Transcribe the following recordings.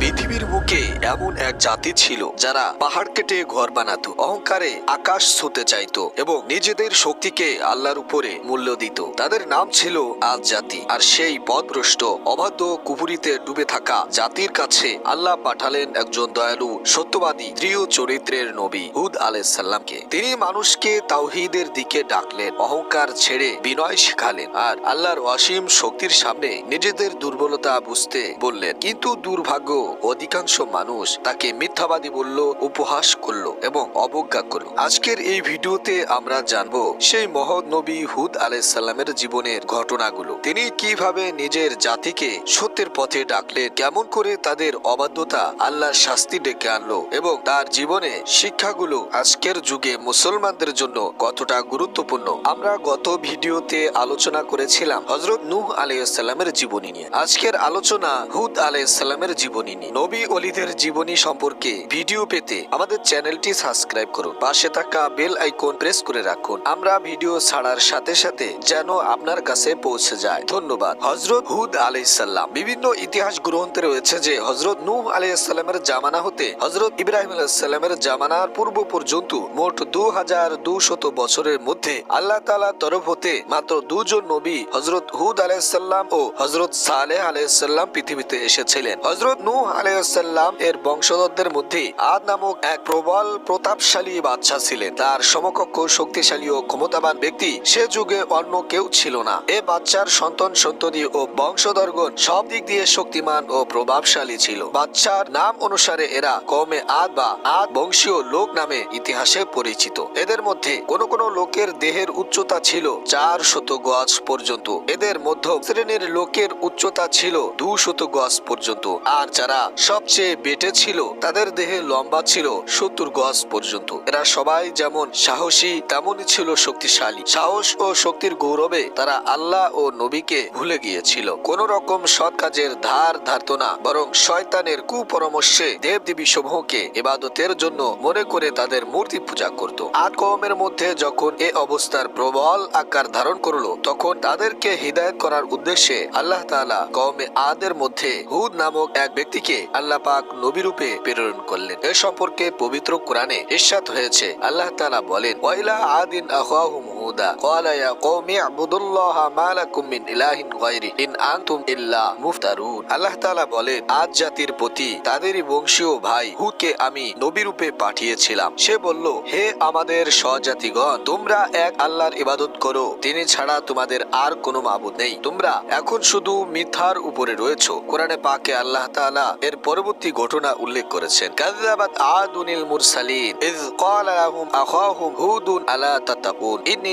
পৃথিবীর বুকে এমন এক জাতি ছিল যারা পাহাড় কেটে ঘর বানাতো, অহংকারে আকাশ ছুতে চাইতো এবং নিজেদের শক্তিকে আল্লাহর উপরে মূল্য দিত। তাদের নাম ছিল আজ জাতি। আর সেই পথভ্রষ্ট অবাধ্য কুপুরিতে ডুবে থাকা জাতির কাছে আল্লাহ পাঠালেন একজন দয়ালু, সত্যবাদী, দৃঢ় চরিত্রের নবী হুদ আলাইসাল্লামকে তিনি মানুষকে তাওহিদের দিকে ডাকলেন, অহংকার ছেড়ে বিনয় শেখালেন। আর আল্লাহর অসীম শক্তির সামনে নিজেদের দুর্বলতা বুঝতে বললেন, কিন্তু দুর্ভাগ্য, অধিকাংশ মানুষ তাকে মিথ্যাবাদী বলল, উপহাস করল এবং অবজ্ঞা করল। আজকের এই ভিডিওতে আমরা জানব সেই মহৎ নবী হুদ আলাইসাল্লামের জীবনের ঘটনাগুলো। তিনি কীভাবে নিজের জাতিকে সত্যের পথে ডাকলেন, কেমন করে তাদের অবাধ্যতা আল্লাহর শাস্তি ডেকে আনলো এবং তার জীবনে শিক্ষাগুলো আজকের যুগে মুসলমানদের জন্য কতটা গুরুত্বপূর্ণ? আমরা গত ভিডিওতে আলোচনা করেছিলাম হজরত নূহ আলাইসাল্লামের জীবনী নিয়ে। আজকের আলোচনা হুদ আলাইসাল্লামের জীবনী নিয়ে। নবী অলিদের জীবনী সম্পর্কে ভিডিও পেতে আমাদের চ্যানেলটি সাবস্ক্রাইব করুন। পাশে থাকা বেল আইকন প্রেস করে রাখুন। আমরা ভিডিও ছাড়ার সাথে সাথে যেন আপনার কাছে পৌঁছে যায়। ধন্যবাদ। হজরত হুদ আলাইসাল্লাম বিভিন্ন ইতিহাস গ্রন্থে রয়েছে যে হজরত নূহ আলাইসাল্লামের জামানা হতে হজরত ইব্রাহিম আলাইসাল্লামের জামানার পূর্ব পর্যন্ত মোট দু হাজার দুশত বছরের মধ্যে আল্লাহ তালা তরফ হতে মাত্র দুজন নবী হজরত হুদ আলাইসাল্লাম ও হজরত সালেহ আলাইসাল্লাম পৃথিবীতে এসেছিলেন। হজরত নূহ আলাইসাল্লাম এর বংশধরদের মধ্যে আদ নামক এক প্রবল, প্রতাপশালী বাদশাহ ছিলেন। তার সমকক্ষ, শক্তিশালী ও ক্ষমতাবান ব্যক্তি সে যুগে অন্য কেউ ছিল না। এ বাচ্চার সন্তান, সন্ততি ও বংশধরগণ সব দিক দিয়ে শক্তিমান ও প্রভাবশালী ছিল। বাচ্চার নাম অনুসারে এরা কমে আদ বা আদ বংশীয় লোক নামে ইতিহাসে পরিচিত। এদের মধ্যে কোন কোন লোকের দেহের উচ্চতা ছিল চার শত গজ পর্যন্ত। এদের মধ্য শ্রেণির লোকের উচ্চতা ছিল দু শত গজ পর্যন্ত। আর যারা সবচেয়ে বেটে ছিল, তাদের দেহে লম্বা ছিল সত্তর গজ পর্যন্ত। এরা সবাই যেমন সাহসী, তেমনই ছিল শক্তিশালী। সাহস ও শক্তির গৌরবে তারা আল্লাহ ও নবীকে ভুলে গিয়েছিল। কোন রকম সৎ কাজের ধার ধারত না, বরং শয়তানের কুপরামর্শে দেব দেবী সমূহকে এবাদতের জন্য মনে করে তাদের মূর্তি পূজা করত। আদ কওমের মধ্যে যখন এ অবস্থার প্রবল আকার ধারণ করল, তখন তাদেরকে হৃদায়ত করার উদ্দেশ্যে আল্লাহ তাআলা কওমে আদের মধ্যে হুদ নামক এক ব্যক্তিকে আল্লাহ পাক নবীরূপে প্রেরণ করলেন। এ সম্পর্কে পবিত্র কোরআনে ইরশাদ হয়েছে। আল্লাহ তালা বলেন, ওয়াইলা আদিন আখাহুম হুদা ক্বালা ইয়া কওমি আবুদুল্লাহ মা মিন ইলাহিন গায়রি ইন আনতুম ইল্লা মুফতারুন। আল্লাহ তাআলা বলেন আদ জাতির প্রতি তাদেরই বংশীয় ভাই হুদকে আমি নবীরূপে পাঠিয়েছিলাম। সে বলল, হে আমাদের স্বজাতিগণ, তোমরা এক আল্লাহর ইবাদত করো। তিনি ছাড়া তোমাদের আর কোনো মাবুদ নেই। তোমরা এখন শুধু মিথ্যার উপরে রয়েছো। কোরআনে পাকে আল্লাহ তাআলা এর পরবর্তী ঘটনা উল্লেখ করেছেন কাযাবাত আদুনিল মুরসালিন ইয ক্বালা লাহুম আখাহুম হুদুন আলা তাত্তাকুন। ইন্নী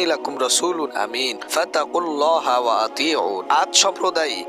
আমিন। ওয়া আতিউন। আদ সম্প্রদায়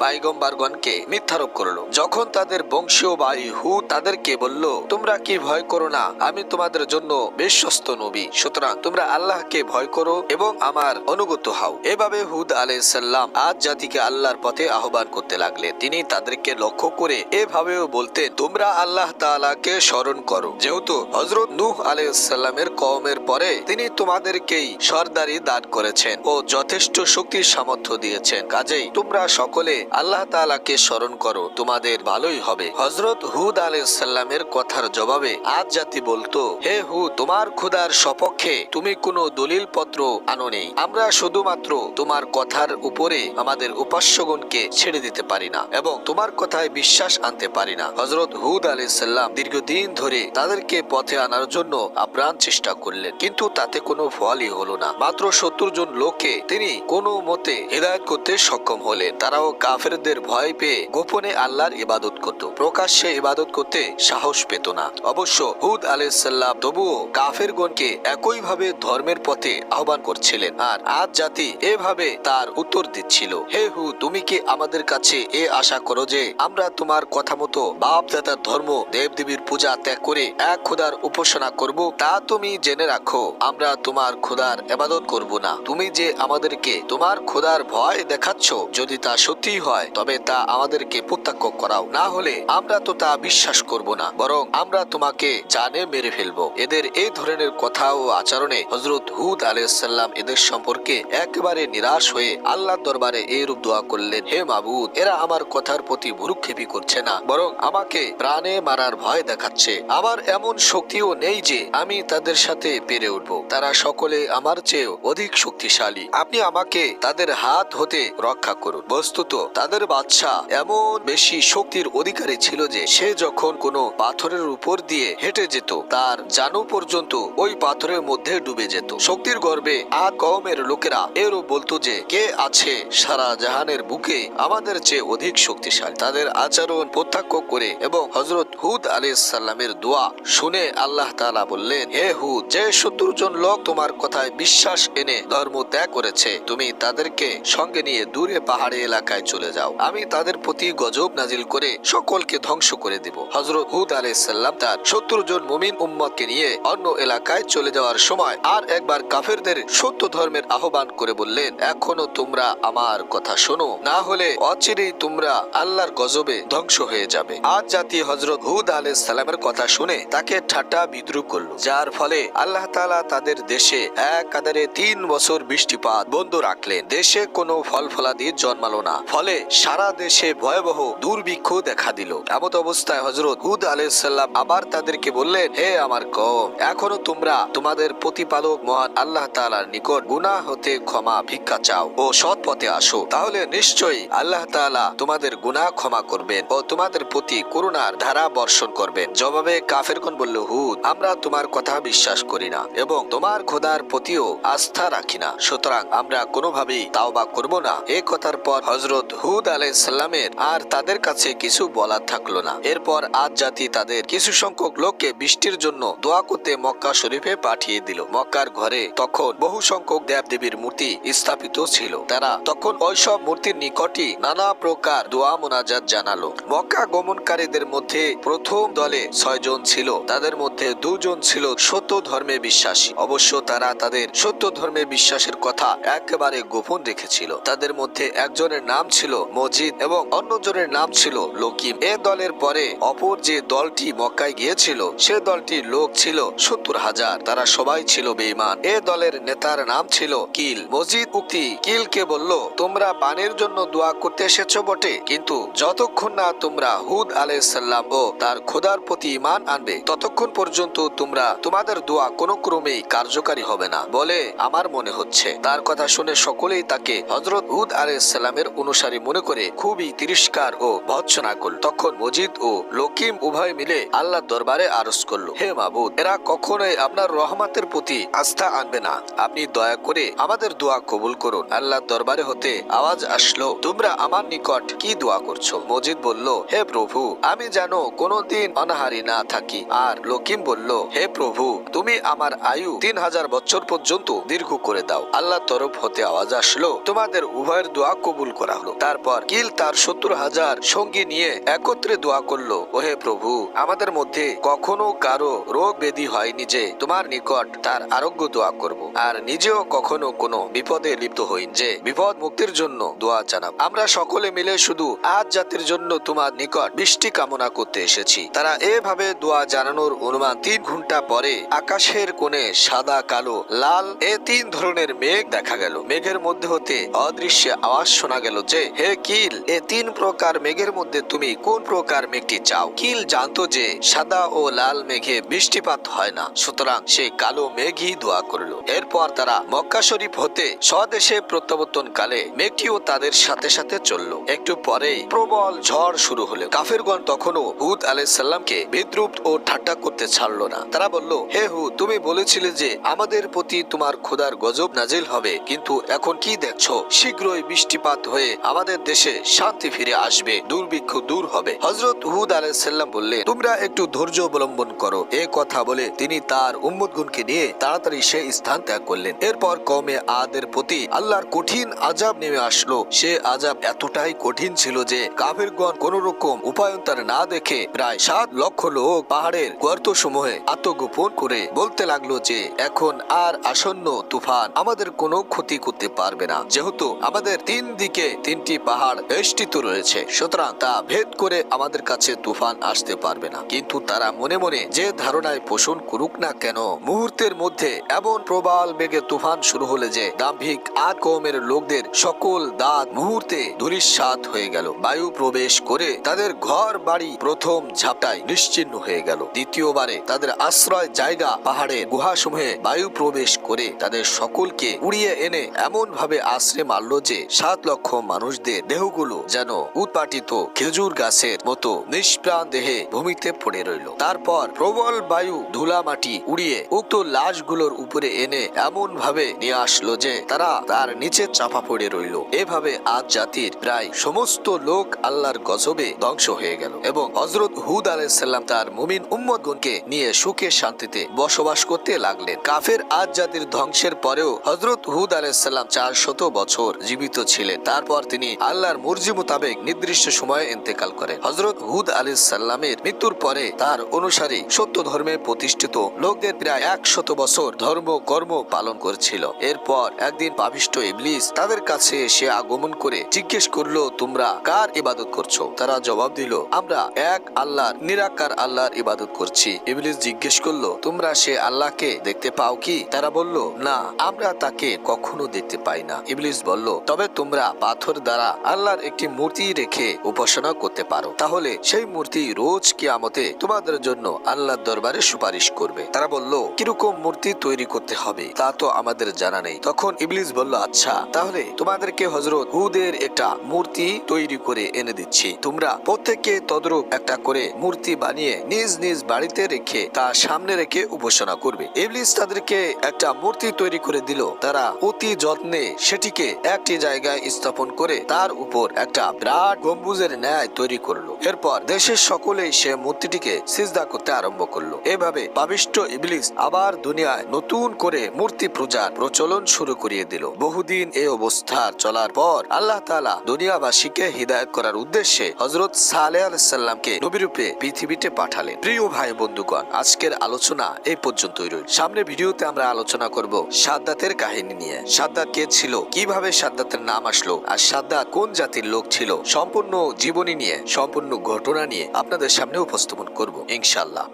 মিথ্যারোপ করল। যখন তাদের বংশীয় ভাই হু তাদেরকে বলল, তোমরা কি ভয় করো না? আমি তোমাদের জন্য বিশ্বস্ত নবী। সুতরাং তোমরা আল্লাহকে ভয় করো এবং আমার অনুগত হও। এভাবে হুদ আলাইসাল্লাম আজ জাতিকে আল্লাহর পথে আহ্বান করতে লাগলেন। তিনি তাদেরকে লক্ষ্য করে এভাবেও বলতে তোমরা আল্লাহ তাআলাকে স্মরণ করো। যেহেতু হজরত নূহ আলাইসাল্লামের কওমের পরে তিনি তোমাদেরকেই সর্দারি দান করেছেন ও যথেষ্ট শক্তির সামর্থ্য দিয়েছেন। কাজেই তোমরা সকলে আল্লাহ তাআলাকে স্মরণ করো, তোমাদের ভালোই হবে। হজরত হুদ আলাইসাল্লামের কথার জবাবে আজ জাতি বলতো, হে হু তোমার খুদার সপক্ষে তুমি কোনো দলিল পত্র আনো নেই। আমরা শুধুমাত্র তোমার কথার উপরে আমাদের উপাস্যগণকে ছেড়ে দিতে পারি না এবং তোমার কথায় বিশ্বাস আনতে পারি না। হজরত হুদ আলাইসাল্লাম দীর্ঘদিন ধরে তাদেরকে পথে আনার জন্য আপ্রাণ চেষ্টা করলেন, কিন্তু তাতে কোনো ফলই হলো না। মাত্র সত্তর জন লোককে তিনি কোনো মতে হেদায়ত করতে সক্ষম হলেন। তারাও কাফেরদের ভয় পেয়ে গোপনে আল্লাহর ইবাদত করত। প্রকাশ্যে ইবাদত করতে সাহস পেত না। অবশ্য হুদ আলাইসাল্লাম তবুও কাফেরগণকে একইভাবে ধর্মের পথে আহ্বান করছিলেন। আর আজ জাতি এভাবে তার উত্তর দিচ্ছিল। হে হু তুমি কি আমাদের কাছে এ আশা করো যে আমরা তোমার কথা মতো বাপ দাদার ধর্ম দেবদেবীর পূজা ত্যাগ করে এক খোদার উপাসনা করব? তা তুমি জেনে রাখো। আমরা তোমার খোদার এবাদত করব। করব না। তুমি যে আমাদেরকে তোমার খোদার ভয় দেখাচ্ছ, যদি তা সত্যি হয়, তবে তা আমাদেরকে প্রত্যক্ষ করাও। না হলে আমরা তো তা বিশ্বাস করব না, বরং আমরা তোমাকে জানে মেরে ফেলব। এদের এই ধরনের কথা ও আচরণে হজরত হুদ আলাইসাল্লাম এদের সম্পর্কে একেবারে নিরাশ হয়ে আল্লাহর দরবারে এইরূপ দোয়া করলেন, হে মাবুদ, এরা আমার কথার প্রতি ভুরুক্ষেপই করছে না, বরং আমাকে প্রাণে মারার ভয় দেখাচ্ছে। আমার এমন শক্তিও নেই যে আমি তাদের সাথে পেরে উঠবো। তারা সকলে আমার চেয়েও অধিক শক্তিশালী। আপনি আমাকে তাদের হাত হতে রক্ষা করুন। বস্তুত তাদের বাচ্চা এমন বেশি শক্তির অধিকারী ছিল যে সে যখন কোনো পাথরের উপর দিয়ে হেঁটে যেত, তার জানু পর্যন্ত ওই পাথরের মধ্যে ডুবে যেত। শক্তির গর্বে আদ কওমের লোকেরা এরও বলতো যে, কে আছে সারা জাহানের বুকে আমাদের চেয়ে অধিক শক্তিশালী? তাদের আচরণ প্রত্যক্ষ করে এবং হজরত হুদ আলী সাল্লামের দোয়া শুনে আল্লাহ তাআলা বললেন, হে হুদ, যে সত্তর জন লোক তোমার কথায় বিশ্বাস এনে ধর্ম ত্যাগ করেছে। তুমি তাদেরকে সঙ্গে নিয়ে দূরে পাহাড়ি এলাকায় চলে যাও। আমি তাদের প্রতি গজব নাজিল করে সকলকে ধ্বংস করে দেব। হজরত হুদ আলী সাল্লাম তার সত্তর জন মুমিন উম্মতকে নিয়ে অন্য এলাকায় চলে যাওয়ার সময় আর একবার কাফেরদের সত্য ধর্মের আহ্বান করে বললেন, এখনও তোমরা আমার কথা শোনো। না হলে অচিরেই তোমরা আল্লাহর গজবে ধ্বংস হয়ে যাবে। আজ জাতি হজরত হুদ আলাহ সালামের কথা শুনে তাকে ঠাট্টা বিদ্রুপ করল, যার ফলে আল্লাহ তালা তাদের দেশে এক কাদারে তিন বছর বৃষ্টিপাত বন্ধ রাখলেন। দেশে কোনো ফল ফলাদি জন্মালো না। ফলে সারা দেশে ভয়াবহ দুর্ভিক্ষ দেখা দিল। এমত অবস্থায় হজরত হুদ আলাইসাল্লাম আবার তাদেরকে বললেন, হে আমার কম এখনও তোমরা তোমাদের প্রতিপালক মহান আল্লাহ তাআলার নিকট গুনাহ হতে ক্ষমা, ভিক্ষা চাও ও সৎ পথে আসো। তাহলে নিশ্চয়ই আল্লাহ তাআলা তোমাদের গুনাহ ক্ষমা করবেন ও তোমাদের প্রতি করুণার ধারা বর্ষণ করবেন। জবাবে কাফেরগণ বলল, হুদ, আমরা তোমার কথা বিশ্বাস করি না এবং তোমার খোদার প্রতিও আস্থা রাখি না। সুতরাং আমরা কোনোভাবেই তাওবা করব না। এই কথার পর হজরত হুদ আলাইসাল্লামের আর তাদের কাছে কিছু বলার থাকল না। এরপর আজ জাতি তাদের কিছু সংখ্যক লোককে বৃষ্টির জন্য দোয়া করতে মক্কা শরীফে পাঠিয়ে দিল। মক্কার ঘরে তখন বহু সংখ্যক দেবদেবীর মূর্তি স্থাপিত ছিল। তারা তখন ওইসব মূর্তির নিকটই নানা প্রকার দোয়া মোনাজাত জানালো। মক্কা গমনকারীদের মধ্যে প্রথম দলে ছয়জন ছিল। তাদের মধ্যে দুজন ছিল সত্য ধর্মে বিশ্বাসী। অবশ্য তারা তাদের সত্য ধর্মে বিশ্বাসের কথা একেবারে গোপন রেখেছিল। তাদের মধ্যে একজনের নাম ছিল মজিদ এবং অন্যজনের নাম ছিল লকিম। এ দলের পরে অপর যে দলটি মক্কায় গিয়েছিল, সে দলটির লোক ছিল সত্তর হাজার। তারা সবাই ছিল বেঈমান। এ দলের নেতার নাম ছিল কিল। মজিদ উক্তি কিলকে বলল, তোমরা পানির জন্য দোয়া করতে এসেছ বটে, কিন্তু যতক্ষণ না তোমরা হুদ আলাইসাল্লাম ও তার খোদার প্রতি ইমান আনবে, ততক্ষণ পর্যন্ত তোমরা তোমাদের দোয়া কোনো ক্রমেই কার্যকারী হবে না। বলে আমার মনে হচ্ছে। তার কথা শুনে সকলেই তাকে হজরত হুদ আলাইসাল্লামের অনুসারী মনে করে খুবই তিরস্কার ও ভৎসনা করল। তখন মজিদ ও লকিম উভয় মিলে আল্লাহ দরবারে আরজ করল, হে মাবুদ, এরা কখনোই আপনার রহমাতের প্রতি আস্থা আনবে না। আপনি দয়া করে আমাদের দোয়া কবুল করুন। আল্লাহ দরবারে হতে আওয়াজ আসলো, তোমরা আমার নিকট কি দোয়া করছ? মজিদ বলল, হে প্রভু, আমি জানো কোনোদিন অনাহারি না থাকি। আর লকিম বলল, হে প্রভু, তুমি আমার আয়ু তিন হাজার বছর পর্যন্ত দীর্ঘ করে দাও। আল্লাহ তরফ হতে আওয়াজ আসলো। তোমাদের উভয়ের দোয়া কবুল করা হলো। তারপর কিল তার সত্তর হাজার সঙ্গী নিয়ে একত্রে দোয়া করল, ওহে প্রভু, আমাদের মধ্যে কখনো কারও রোগ ব্যাধি হয়নি যে তোমার নিকট তার আরোগ্য দোয়া করব। আর নিজেও কখনো কোনো বিপদে লিপ্ত হইন যে বিপদ মুক্তির জন্য দোয়া জানাব। আমরা সকলে মিলে শুধু আজ জাতির জন্য তোমার নিকট বৃষ্টি কামনা করতে এসেছি। তারা এভাবে দোয়া জানানোর অনুমান তিন ঘণ্টা পরে আকাশের কোণে সাদা, কালো, লাল, এ তিন ধরনের মেঘ দেখা গেল। মেঘের মধ্যে হতে অদৃশ্য আওয়াজ শোনা গেল যে, হে কিল, এ তিন প্রকার মেঘের মধ্যে তুমি কোন প্রকার মেঘটি চাও? কিল জানতো যে, সাদা ও লাল মেঘে বৃষ্টিপাত হয় না। সুতরাং সে কালো মেঘই দোয়া করল। এরপর তারা মক্কা শরীফ হতে স্বদেশে প্রত্যাবর্তন কালে মেঘটিও তাদের সাথে সাথে চলল। একটু পরে প্রবল ঝড় শুরু হলো। কাফেরগণ তখনও হুদ আলাইসাল্লামকে বিদ্রুপ ও ঠাট্টা করতে ছাড়লো না। তারা বলল, হে হু তুমি বলেছিলে যে, আমাদের প্রতি তোমার খোদার গজব নাজিল হবে। কিন্তু এখন কি দেখছ? শীঘ্রই বৃষ্টিপাত হয়ে আমাদের দেশে শান্তি ফিরে আসবে, দুর্ভিক্ষ দূর হবে। হজরত হুদ আলাইসাল্লাম বললেন তোমরা একটু ধৈর্য অবলম্বন করো। এ কথা বলে তিনি তার উম্মতগুনকে নিয়ে তাড়াতাড়ি সে স্থান ত্যাগ করলেন। এরপর কমে আদের প্রতি আল্লাহর কঠিন আজাব নেমে আসলো। সে আজাব এতটাই কঠিন ছিল যে কাফেরগণ কোন রকম উপায়ন্তর না দেখে প্রায় সাত লক্ষ লোক পাহাড়ের গর্ত সমূহে আত্মগোপন করে বলতে লাগল যে, এখন আর আসন্ন তুফান আমাদের কোনো ক্ষতি করতে পারবে না। যেহেতু আমাদের তিন দিকে তিনটি পাহাড় বেষ্টিত রয়েছে, সুতরাং তা ভেদ করে আমাদের কাছে তুফান আসতে পারবে না। কিন্তু তারা মনে মনে যে ধারণায় পোষণ করুক না কেন, মুহূর্তের মধ্যে এমন প্রবল বেগে তুফান শুরু হলে যে দাম্ভিক আদ কৌমের লোকদের সকল দাঁত মুহূর্তে ধূলিসাৎ হয়ে গেল। বায়ু প্রবেশ করে তাদের ঘর বাড়ি প্রথম ঝাপটায় নিশ্চিহ্ন হয়ে গেল। দ্বিতীয়বারে তাদের আশ্রয় জায়গা পাহাড়ের গুহাসমূহে বায়ু প্রবেশ করে তাদের সকলকে উড়িয়ে এনে এমন ভাবে আশ্রে মারল যে সাত লক্ষ মানুষদের দেহগুলো যেন উৎপাটিত খেজুর গাছের মতো নিষ্প্রাণ দেহে ভূমিতে পড়ে রইল। তারপর প্রবল বায়ু ধুলা মাটি উড়িয়ে উক্ত লাশগুলোর উপরে এনে এমন ভাবে নিয়ে আসলো যে তারা তার নিচে চাপা পড়ে রইল। এভাবে আজ জাতির প্রায় সমস্ত লোক আল্লাহর গজবে ধ্বংস হয়ে গেল এবং হজরত হুদ আলাইসাল্লাম তার মুমিন উম্মদগণকে নিয়ে সুখে শান্তিতে বসবাস করতে লাগলেন। কাফের আজ জাতির ধ্বংসের পরেও হজরত হুদ আলাইসাল্লাম চার শত বছর জীবিত ছিলেন। তারপর তিনি আল্লাহর মর্জি মোতাবেক নির্দিষ্ট সময়ে ইন্তেকাল করেন। হজরত হুদ আলাইসাল্লামের মৃত্যুর পরে তার অনুসারী সত্য ধর্মে প্রতিষ্ঠিত লোকদের প্রায় একশত বছর ধর্ম কর্ম পালন করছিল। এরপর একদিন পাবিষ্ট ইবলিস তাদের কাছে এসে আগমন করে জিজ্ঞেস করল, তোমরা কার ইবাদত করছ? তারা জবাব দিল, আমরা এক আল্লাহর, নিরাকার আল্লাহর ইবাদত করছি। ইবলিস জিজ্ঞেস করল, তোমরা সে আল্লাহকে দেখতে পাও কি? তারা বলল, না, আমরা তাকে কখনো দেখতে পাই না। ইবলিস বলল, তবে তোমরা পাথর দ্বারা আল্লাহর একটি মূর্তি রেখে উপাসনা করতে পারো। তাহলে সেই মূর্তি রোজ কিয়ামতে তোমাদের জন্য আল্লাহর দরবারে সুপারিশ করবে। তারা বলল, কীরকম মূর্তি তৈরি করতে হবে, তা তো আমাদের জানা নেই। তখন ইবলিস বলল আচ্ছা তাহলে তোমাদেরকে হজরত হুদের একটা মূর্তি তৈরি করে এনে দিচ্ছি। তোমরা প্রত্যেককে তদ্রূপ একটা করে মূর্তি বানিয়ে নিজ নিজ বাড়িতে রেখে তা সামনে রেখে উপাসনা করবে। ইবলিস তাদেরকে একটা মূর্তি তৈরি করে দিল, তারা অতি যত্নে সেটিকে একটি জায়গায় স্থাপন করে তার উপর একটা বিরাট গম্বুজের ন্যায় তৈরি করল। এরপর দেশের সকলেই সে মূর্তিটিকে সিজদা করতে আরম্ভ করল। এভাবে পাবিষ্ট ইবলিস আবার দুনিয়ায় নতুন করে মূর্তি পূজার প্রচলন শুরু করিয়ে দিল। বহুদিন এই অবস্থার চলার পর আল্লাহ তাআলা দুনিয়াবাসীকে হিদায়ত করার উদ্দেশ্যে হজরত সালেহ আলাইসাল্লামকে নবীরূপে পৃথিবীতে পাঠালেন। প্রিয় ভাই বন্ধুগণ, আজকের আলোচনা এই পর্যন্তই রইল। সামনে ভিডিওতে আমরা আলোচনা করব সাদ্দাতের কাহিনী নিয়ে। সাদ্দাত কে ছিল? কীভাবে সাদ্দাতের নাম আসলো? আর সাদ্দাত কোন জাতির লোক ছিল? সম্পূর্ণ জীবনী নিয়ে, সম্পূর্ণ ঘটনা নিয়ে আপনাদের সামনে উপস্থাপন করব ইনশাল্লাহ